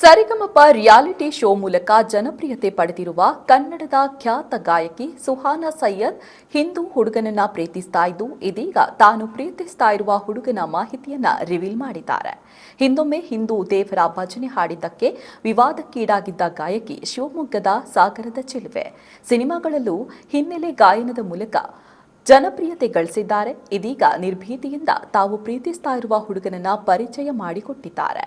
ಸರಿಗಮಪ reality show ಮೂಲಕ ಜನಪ್ರಿಯತೆ ಪಡೆದಿರುವ ಕನ್ನಡದ ಖ್ಯಾತ ಗಾಯಕಿ ಸುಹಾನಾ ಸೈಯದ್ ಹಿಂದೂ ಹುಡುಗನನ್ನ ಪ್ರೀತಿಸ್ತಾ ಇದ್ದು, ಇದೀಗ ತಾನು ಪ್ರೀತಿಸ್ತಾ ಇರುವ ಹುಡುಗನ ಮಾಹಿತಿಯನ್ನ ರಿವೀಲ್ ಮಾಡಿದ್ದಾರೆ. ಹಿಂದೊಮ್ಮೆ ಹಿಂದೂ ದೇವರ ಭಜನೆ ಹಾಡಿದ್ದಕ್ಕೆ ವಿವಾದಕ್ಕೀಡಾಗಿದ್ದ ಗಾಯಕಿ ಶಿವಮೊಗ್ಗದ ಸಾಗರದ ಚಿಲುವೆ. ಸಿನಿಮಾಗಳಲ್ಲೂ ಹಿನ್ನೆಲೆ ಗಾಯನದ ಮೂಲಕ ಜನಪ್ರಿಯತೆ ಗಳಿಸಿದ್ದಾರೆ. ಇದೀಗ ನಿರ್ಭೀತಿಯಿಂದ ತಾವು ಪ್ರೀತಿಸ್ತಾ ಇರುವ ಹುಡುಗನನ್ನ ಪರಿಚಯ ಮಾಡಿಕೊಟ್ಟಿದ್ದಾರೆ.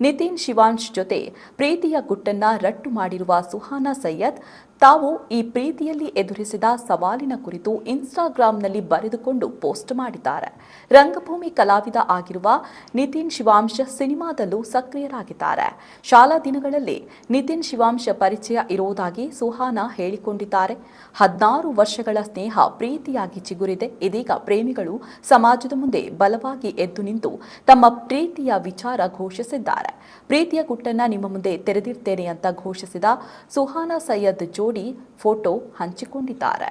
ನಿತಿನ್ ಶಿವಾಂಶ್ ಜೊತೆ ಪ್ರೀತಿಯ ಗುಟ್ಟನ್ನ ರಟ್ಟು ಮಾಡಿರುವ ಸುಹಾನಾ ಸೈಯದ್, ತಾವು ಈ ಪ್ರೀತಿಯಲ್ಲಿ ಎದುರಿಸಿದ ಸವಾಲಿನ ಕುರಿತು ಇನ್ಸ್ಟಾಗ್ರಾಂನಲ್ಲಿ ಬರೆದುಕೊಂಡು ಪೋಸ್ಟ್ ಮಾಡಿದ್ದಾರೆ. ರಂಗಭೂಮಿ ಕಲಾವಿದ ಆಗಿರುವ ನಿತಿನ್ ಶಿವಾಂಶ ಸಿನಿಮಾದಲ್ಲೂ ಸಕ್ರಿಯರಾಗಿದ್ದಾರೆ. ಶಾಲಾ ದಿನಗಳಲ್ಲಿ ನಿತಿನ್ ಶಿವಾಂಶ ಪರಿಚಯ ಇರುವುದಾಗಿ ಸುಹಾನಾ ಹೇಳಿಕೊಂಡಿದ್ದಾರೆ. ಹದಿನಾರು ವರ್ಷಗಳ ಸ್ನೇಹ ಪ್ರೀತಿಯಾಗಿ ಚಿಗುರಿದೆ. ಇದೀಗ ಪ್ರೇಮಿಗಳು ಸಮಾಜದ ಮುಂದೆ ಬಲವಾಗಿ ಎದ್ದು ನಿಂತು ತಮ್ಮ ಪ್ರೀತಿಯ ವಿಚಾರ ಘೋಷಿಸಿದ್ದಾರೆ. ಪ್ರೀತಿಯ ಗುಟ್ಟನ್ನ ನಿಮ್ಮ ಮುಂದೆ ತೆರೆದಿರ್ತೇನೆ ಅಂತ ಘೋಷಿಸಿದ ಸುಹಾನಾ ಸೈಯದ್ ಜೋಡಿ ಫೋಟೋ ಹಂಚಿಕೊಂಡಿದ್ದಾರೆ.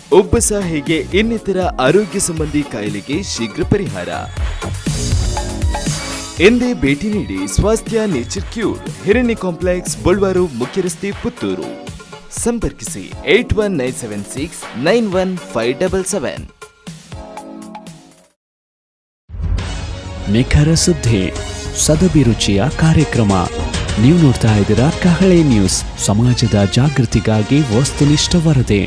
ಉಬ್ಬಸ ಹೀಗೆ ಇನ್ನಿತರ ಆರೋಗ್ಯ ಸಂಬಂಧಿ ಕಾಯಿಲೆಗೆ ಶೀಘ್ರ ಪರಿಹಾರ. ಎಂದೇ ಭೇಟಿ ನೀಡಿ Swasthya nature cure, Hiranya complex, Bulwaru ಮುಖ್ಯ ರಸ್ತೆ ಪುತ್ತೂರು. ಸಂಪರ್ಕಿಸಿ eight one nine seven six nine one five double seven. ನಿಖರ ಸುದ್ದಿ ಸದಭಿರುಚಿಯ ಕಾರ್ಯಕ್ರಮ. ನೀವು ನೋಡ್ತಾ ಇದ್ದೀರಾ ಕಹಳೆ ನ್ಯೂಸ್, ಸಮಾಜದ ಜಾಗೃತಿಗಾಗಿ ವಸ್ತುನಿಷ್ಠ ವರದಿ.